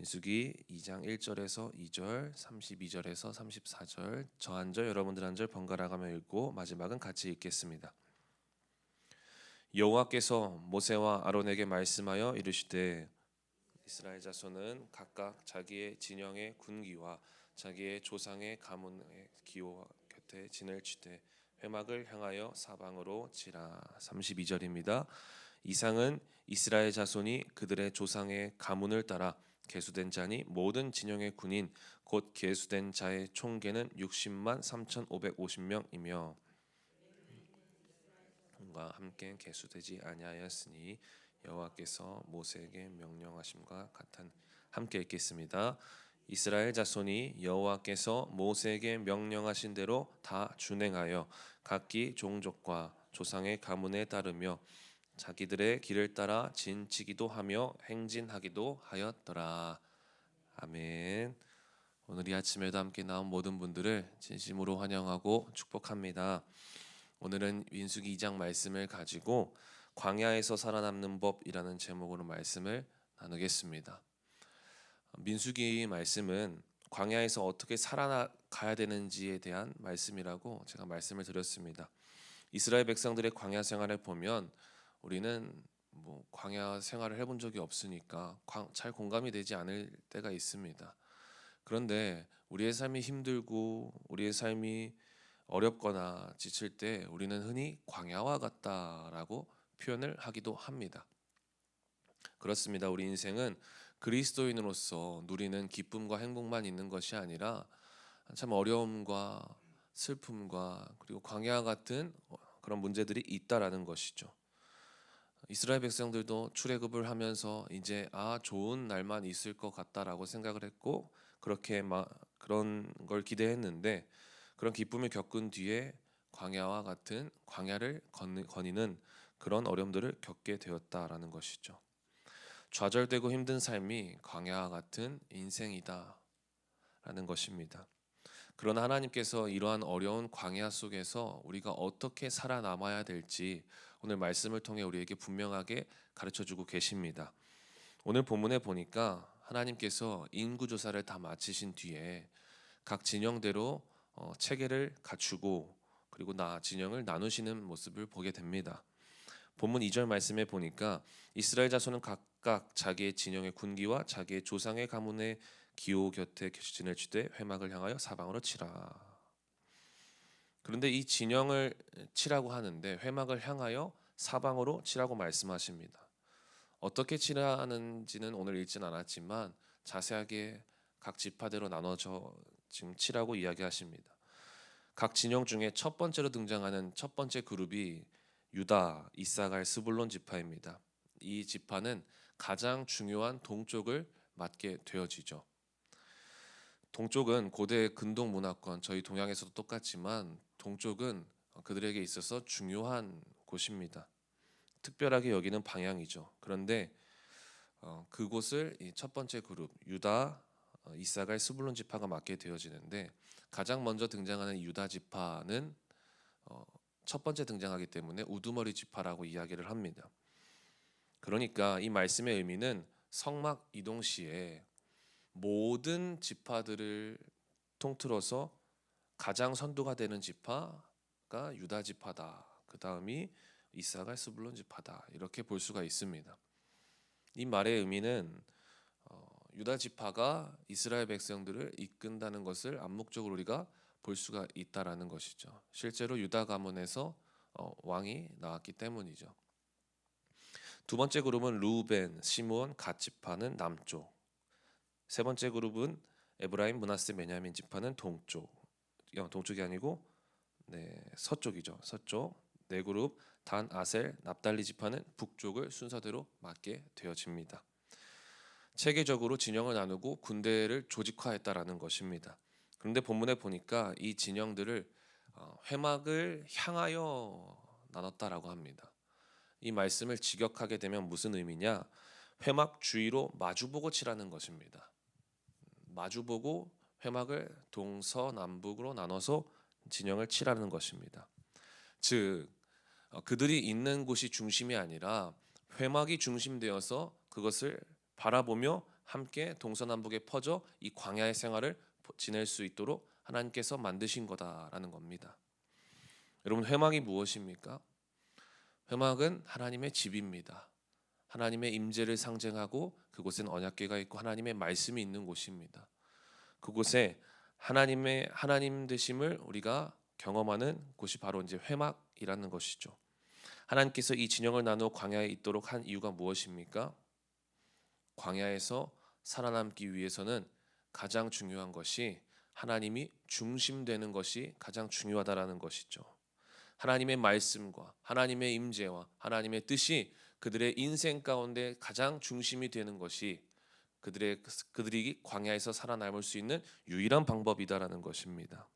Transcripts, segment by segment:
민수기 2장 1절에서 2절, 32절에서 34절, 저 한 절 여러분들 한 절 번갈아 가며 읽고 마지막은 같이 읽겠습니다. 여호와께서 모세와 아론에게 말씀하여 이르시되 이스라엘 자손은 각각 자기의 진영의 군기와 자기의 조상의 가문의 기호 곁에 진을 치되 회막을 향하여 사방으로 치라 32절입니다. 이상은 이스라엘 자손이 그들의 조상의 가문을 따라 계수된 자니 모든 진영의 군인 곧 계수된 자의 총계는 60만 3,550명이며 과 함께 계수되지 아니하였으니 여호와께서 모세에게 명령하심과 같은 함께 읽겠습니다. 이스라엘 자손이 여호와께서 모세에게 명령하신 대로 다 준행하여 각기 종족과 조상의 가문에 따르며 자기들의 길을 따라 진치기도 하며 행진하기도 하였더라. 아멘. 오늘 이 아침에도 함께 나온 모든 분들을 진심으로 환영하고 축복합니다. 오늘은 민수기 2장 말씀을 가지고 광야에서 살아남는 법이라는 제목으로 말씀을 나누겠습니다. 민수기 말씀은 광야에서 어떻게 살아가야 되는지에 대한 말씀이라고 제가 말씀을 드렸습니다. 이스라엘 백성들의 광야 생활을 보면 우리는 뭐 광야 생활을 해본 적이 없으니까 잘 공감이 되지 않을 때가 있습니다. 그런데 우리의 삶이 힘들고 우리의 삶이 어렵거나 지칠 때 우리는 흔히 광야와 같다라고 표현을 하기도 합니다. 그렇습니다. 우리 인생은 그리스도인으로서 누리는 기쁨과 행복만 있는 것이 아니라 참 어려움과 슬픔과 그리고 광야 같은 그런 문제들이 있다라는 것이죠. 이스라엘 백성들도 출애굽을 하면서 이제 아 좋은 날만 있을 것 같다라고 생각을 했고 그렇게 막 그런 걸 기대했는데 그런 기쁨을 겪은 뒤에 광야와 같은 광야를 거니는 그런 어려움들을 겪게 되었다라는 것이죠. 좌절되고 힘든 삶이 광야와 같은 인생이다라는 것입니다. 그러나 하나님께서 이러한 어려운 광야 속에서 우리가 어떻게 살아남아야 될지 오늘 말씀을 통해 우리에게 분명하게 가르쳐 주고 계십니다. 오늘 본문에 보니까 하나님께서 인구 조사를 다 마치신 뒤에 각 진영대로 어, 체계를 갖추고 그리고 나 진영을 나누시는 모습을 보게 됩니다. 본문 2절 말씀에 보니까 이스라엘 자손은 각각 자기의 진영의 군기와 자기의 조상의 가문의 기호 곁에 치되 회막을 향하여 사방으로 치라. 그런데 이 진영을 치라고 하는데 회막을 향하여 사방으로 치라고 말씀하십니다. 어떻게 치라는지는 오늘 읽진 않았지만 자세하게 각 지파대로 나눠져 지금 치라고 이야기하십니다. 각 진영 중에 첫 번째로 등장하는 첫 번째 그룹이 유다, 이사갈, 스불론 지파입니다. 이 지파는 가장 중요한 동쪽을 맡게 되어지죠. 동쪽은 고대 근동 문화권 저희 동양에서도 똑같지만 동쪽은 그들에게 있어서 중요한 곳입니다. 특별하게 여기는 방향이죠. 그런데 어, 그곳을 첫 번째 그룹 유다, 어, 이사갈, 스불론 지파가 맡게 되어지는데 가장 먼저 등장하는 유다 지파는 어, 첫 번째 등장하기 때문에 우두머리 지파라고 이야기를 합니다. 그러니까 이 말씀의 의미는 성막 이동 시에 모든 지파들을 통틀어서 가장 선두가 되는 지파가 유다 지파다. 그 다음이 이사갈 스불론 지파다. 이렇게 볼 수가 있습니다. 이 말의 의미는 어, 유다 지파가 이스라엘 백성들을 이끈다는 것을 암묵적으로 우리가 볼 수가 있다라는 것이죠. 실제로 유다 가문에서 어, 왕이 나왔기 때문이죠. 두 번째 그룹은 루벤, 시므온, 갓 지파는 남쪽. 세 번째 그룹은 에브라임, 문하세, 베냐민 지파는 동쪽. 어, 동쪽이 아니고 네, 서쪽이죠. 서쪽. 네 그룹 단, 아셀, 납달리 지파는 북쪽을 순서대로 맡게 되어집니다. 체계적으로 진영을 나누고 군대를 조직화했다라는 것입니다. 그런데 본문에 보니까 이 진영들을 어, 회막을 향하여 나눴다라고 합니다. 이 말씀을 직역하게 되면 무슨 의미냐? 회막 주위로 마주보고 치라는 것입니다. 마주보고 회막을 동서남북으로 나눠서 진영을 치라는 것입니다. 즉 어, 그들이 있는 곳이 중심이 아니라 회막이 중심되어서 그것을 바라보며 함께 동서남북에 퍼져 이 광야의 생활을 지낼 수 있도록 하나님께서 만드신 거다라는 겁니다. 여러분 회막이 무엇입니까? 회막은 하나님의 집입니다. 하나님의 임재를 상징하고 그곳엔 언약궤가 있고 하나님의 말씀이 있는 곳입니다. 그곳에 하나님의 하나님 되심을 우리가 경험하는 곳이 바로 이제 회막이라는 것이죠. 하나님께서 이 진영을 나누어 광야에 있도록 한 이유가 무엇입니까? 광야에서 살아남기 위해서는 가장 중요한 것이 하나님이 중심되는 것이 가장 중요하다라는 것이죠. 하나님의 말씀과 하나님의 임재와 하나님의 뜻이 그들의 인생 가운데 가장 중심이 되는 것이 그들의 그들이 광야에서 살아남을 수 있는 유일한 방법이다라는 것입니다.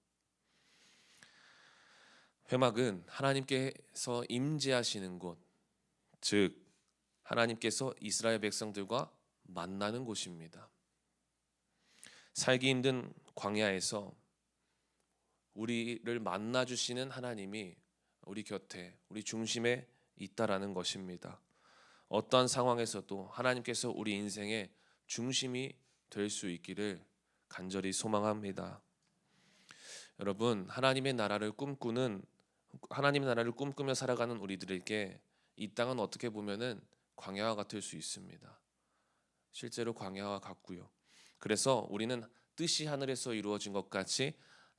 회막은 하나님께서 임재하시는 곳, 즉 하나님께서 이스라엘 백성들과 만나는 곳입니다. 살기 힘든 광야에서 우리를 만나 주시는 하나님이 우리 곁에 우리 중심에 있다라는 것입니다. 어떠한 상황에서도 하나님께서 우리 인생의 중심이 될 수 있기를 간절히 소망합니다. 여러분, 하나님의 나라를 꿈꾸는 하나님의 나라를 꿈꾸며 살아가는 우리들에게 이 땅은 어떻게 보면은 광야와 같을 수 있습니다. 실제로 광야와 같고요. 그래서 우리는 뜻이 하늘에서 이루어진 것 같이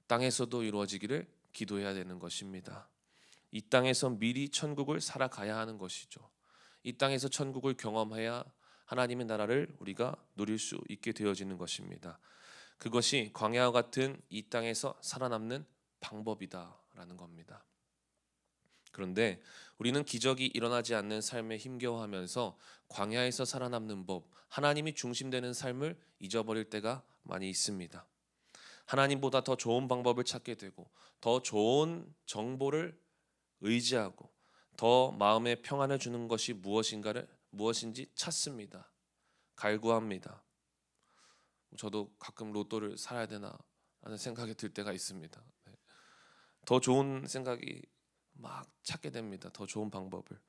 땅에서도 이루어지기를 기도해야 되는 것입니다. 이 땅에서 미리 천국을 살아가야 하는 것이죠. 이 땅에서 천국을 경험해야 하나님의 나라를 우리가 누릴 수 있게 되어지는 것입니다. 그것이 광야와 같은 이 땅에서 살아남는 방법이다라는 겁니다. 그런데 우리는 기적이 일어나지 않는 삶에 힘겨워하면서 광야에서 살아남는 법, 하나님이 중심되는 삶을 잊어버릴 때가 많이 있습니다. 하나님보다 더 좋은 방법을 찾게 되고 더 좋은 정보를 의지하고 더 마음에 평안을 주는 것이 무엇인가를 무엇인지 찾습니다. 갈구합니다. 저도 가끔 로또를 사야 되나 하는 생각이 들 때가 있습니다. 네. 더 좋은 생각이 막 찾게 됩니다. 더 좋은 방법을.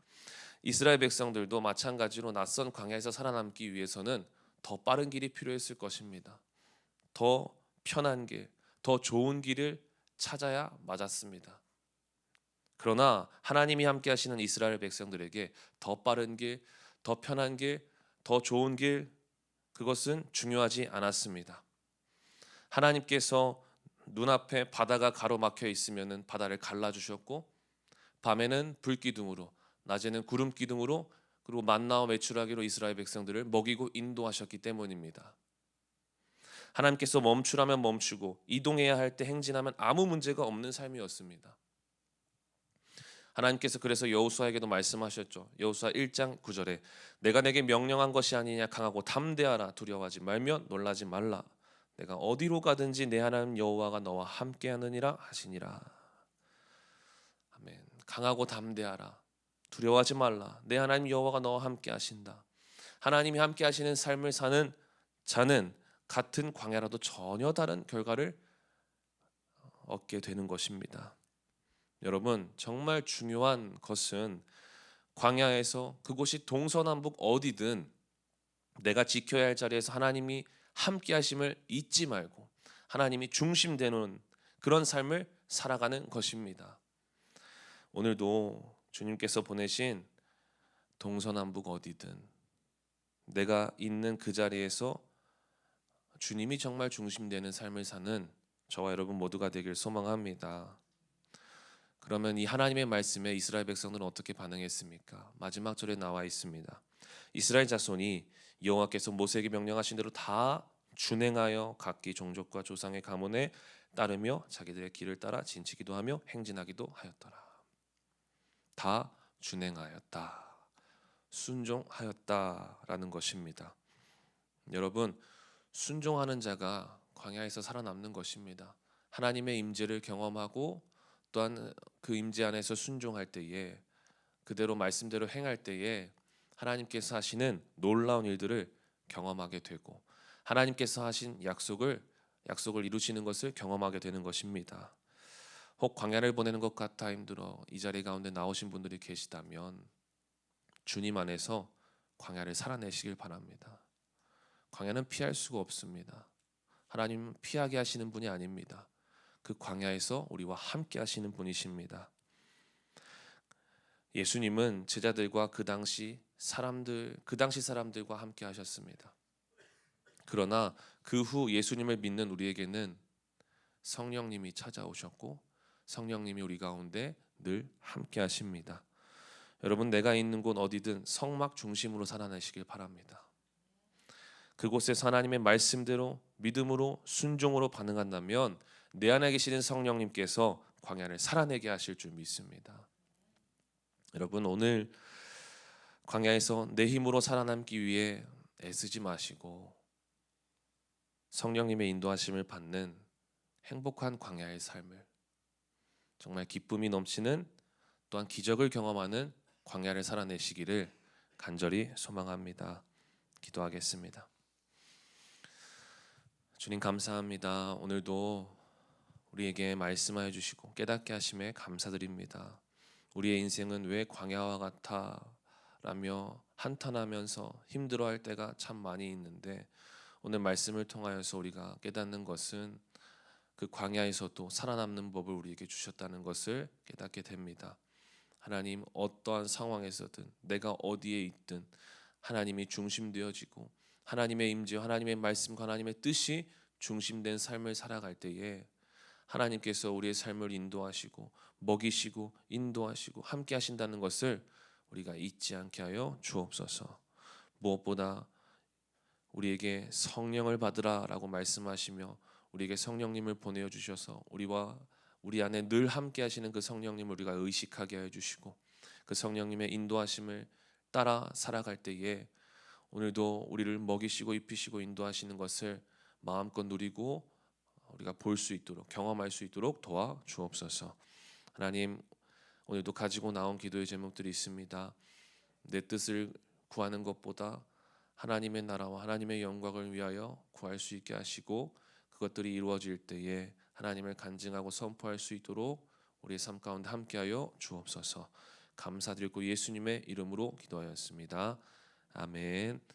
이스라엘 백성들도 마찬가지로 낯선 광야에서 살아남기 위해서는 더 빠른 길이 필요했을 것입니다. 더 편한 길, 더 좋은 길을 찾아야 맞았습니다. 그러나 하나님이 함께 하시는 이스라엘 백성들에게 더 빠른 길, 더 편한 길, 더 좋은 길 그것은 중요하지 않았습니다. 하나님께서 눈앞에 바다가 가로막혀 있으면은 바다를 갈라 주셨고 밤에는 불기둥으로 낮에는 구름 기둥으로 그리고 만나와 매출하기로 이스라엘 백성들을 먹이고 인도하셨기 때문입니다. 하나님께서 멈추라면 멈추고 이동해야 할 때 행진하면 아무 문제가 없는 삶이었습니다. 하나님께서 그래서 여호수아에게도 말씀하셨죠. 여호수아 1장 9절에 내가 내게 명령한 것이 아니냐 강하고 담대하라 두려워하지 말며 놀라지 말라. 내가 어디로 가든지 내 하나님 여호와가 너와 함께하느니라 하시니라. 아멘. 강하고 담대하라. 두려워하지 말라. 내 하나님 여호와가 너와 함께 하신다. 하나님이 함께 하시는 삶을 사는 자는 같은 광야라도 전혀 다른 결과를 얻게 되는 것입니다. 여러분 정말 중요한 것은 광야에서 그곳이 동서남북 어디든 내가 지켜야 할 자리에서 하나님이 함께 하심을 잊지 말고 하나님이 중심 되는 그런 삶을 살아가는 것입니다. 오늘도 주님께서 보내신 동서남북 어디든 내가 있는 그 자리에서 주님이 정말 중심되는 삶을 사는 저와 여러분 모두가 되길 소망합니다. 그러면 이 하나님의 말씀에 이스라엘 백성들은 어떻게 반응했습니까? 마지막 절에 나와 있습니다. 이스라엘 자손이 여호와께서 모세에게 명령하신 대로 다 준행하여 각기 종족과 조상의 가문에 따르며 자기들의 길을 따라 진치기도 하며 행진하기도 하였더라. 다 준행하였다. 순종하였다라는 것입니다. 여러분 순종하는 자가 광야에서 살아남는 것입니다. 하나님의 임재를 경험하고 또한 그 임재 안에서 순종할 때에 그대로 말씀대로 행할 때에 하나님께서 하시는 놀라운 일들을 경험하게 되고 하나님께서 하신 약속을 약속을 이루시는 것을 경험하게 되는 것입니다. 혹 광야를 보내는 것 같아 힘들어 이 자리 가운데 나오신 분들이 계시다면 주님 안에서 광야를 살아내시길 바랍니다. 광야는 피할 수가 없습니다. 하나님은 피하게 하시는 분이 아닙니다. 그 광야에서 우리와 함께 하시는 분이십니다. 예수님은 제자들과 그 당시 사람들 그 당시 사람들과 함께 하셨습니다. 그러나 그 후 예수님을 믿는 우리에게는 성령님이 찾아오셨고 성령님이 우리 가운데 늘 함께 하십니다. 여러분 내가 있는 곳 어디든 성막 중심으로 살아내시길 바랍니다. 그곳에서 하나님의 말씀대로 믿음으로 순종으로 반응한다면 내 안에 계시는 성령님께서 광야를 살아내게 하실 줄 믿습니다. 여러분 오늘 광야에서 내 힘으로 살아남기 위해 애쓰지 마시고 성령님의 인도하심을 받는 행복한 광야의 삶을 정말 기쁨이 넘치는 또한 기적을 경험하는 광야를 살아내시기를 간절히 소망합니다. 기도하겠습니다. 주님 감사합니다. 오늘도 우리에게 말씀하여 주시고 깨닫게 하심에 감사드립니다. 우리의 인생은 왜 광야와 같아 라며 한탄하면서 힘들어할 때가 참 많이 있는데 오늘 말씀을 통하여서 우리가 깨닫는 것은 그 광야에서도 살아남는 법을 우리에게 주셨다는 것을 깨닫게 됩니다. 하나님 어떠한 상황에서든 내가 어디에 있든 하나님이 중심되어지고 하나님의 임재, 하나님의 말씀과 하나님의 뜻이 중심된 삶을 살아갈 때에 하나님께서 우리의 삶을 인도하시고 먹이시고 인도하시고 함께 하신다는 것을 우리가 잊지 않게 하여 주옵소서. 무엇보다 우리에게 성령을 받으라라고 말씀하시며 우리에게 성령님을 보내어 주셔서 우리와 우리 안에 늘 함께 하시는 그 성령님을 우리가 의식하게 해 주시고 그 성령님의 인도하심을 따라 살아갈 때에 오늘도 우리를 먹이시고 입히시고 인도하시는 것을 마음껏 누리고 우리가 볼 수 있도록 경험할 수 있도록 도와 주옵소서. 하나님 오늘도 가지고 나온 기도의 제목들이 있습니다. 내 뜻을 구하는 것보다 하나님의 나라와 하나님의 영광을 위하여 구할 수 있게 하시고 그것들이 이루어질 때에 하나님을 간증하고 선포할 수 있도록 우리의 삶 가운데 함께하여 주옵소서. 감사드리고 예수님의 이름으로 기도하였습니다. 아멘.